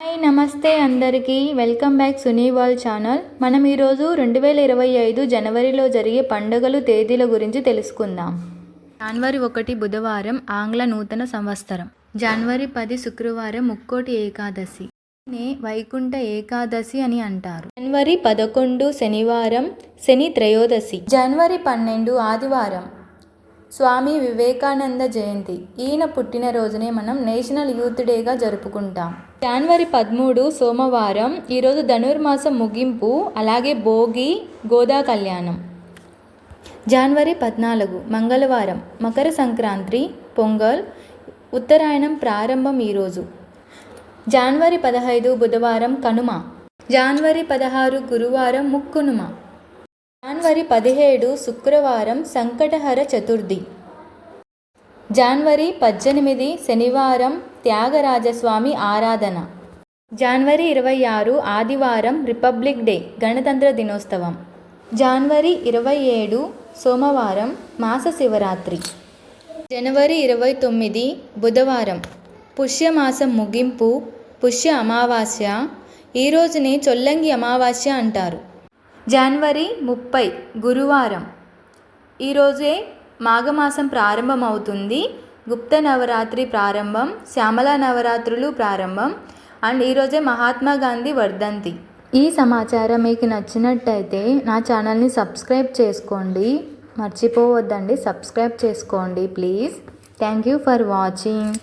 Hi నమస్తే అందరికీ. Welcome back Suni world channel. మనం ఈరోజు రెండు వేల ఇరవై ఐదు జనవరిలో జరిగే పండుగలు తేదీల గురించి తెలుసుకుందాం. జనవరి ఒకటి బుధవారం ఆంగ్ల నూతన సంవత్సరం. జనవరి పది శుక్రవారం ముక్కోటి ఏకాదశి. నే వైకుంఠ ఏకాదశి అని అంటారు. జనవరి పదకొండు శనివారం శని త్రయోదశి. జనవరి పన్నెండు ఆదివారం. స్వామి వివేకానంద జయంతి. ఈయన పుట్టినరోజునే మనం నేషనల్ యూత్ డేగా జరుపుకుంటాం. జనవరి పదమూడు సోమవారం ఈరోజు ధనుర్మాసం ముగింపు అలాగే భోగి గోదా కళ్యాణం. జనవరి పద్నాలుగు మంగళవారం మకర సంక్రాంతి పొంగల్ ఉత్తరాయణం ప్రారంభం ఈరోజు. జనవరి పదహైదు బుధవారం కనుమ. జనవరి పదహారు గురువారం ముక్కునుమ. జనవరి పదిహేడు శుక్రవారం సంకటహర చతుర్థి. జనవరి పద్దెనిమిది శనివారం త్యాగరాజస్వామి ఆరాధన. జనవరి ఇరవై ఆరు ఆదివారం రిపబ్లిక్ డే గణతంత్ర దినోత్సవం. జనవరి ఇరవై ఏడు సోమవారం మాస శివరాత్రి. జనవరి ఇరవై తొమ్మిది బుధవారం పుష్యమాసం ముగింపు పుష్య అమావాస్య. ఈరోజుని చొల్లంగి అమావాస్య అంటారు. జనవరి ముప్పై గురువారం. ఈరోజే మాఘమాసం ప్రారంభమవుతుంది. గుప్త నవరాత్రి ప్రారంభం శ్యామల నవరాత్రులు ప్రారంభం అండ్ ఈరోజే మహాత్మా గాంధీ వర్ధంతి. ఈ సమాచారం మీకు నచ్చినట్టయితే నా ఛానల్ని సబ్స్క్రైబ్ చేసుకోండి. మర్చిపోవద్దండి సబ్స్క్రైబ్ చేసుకోండి please. Thank you for watching.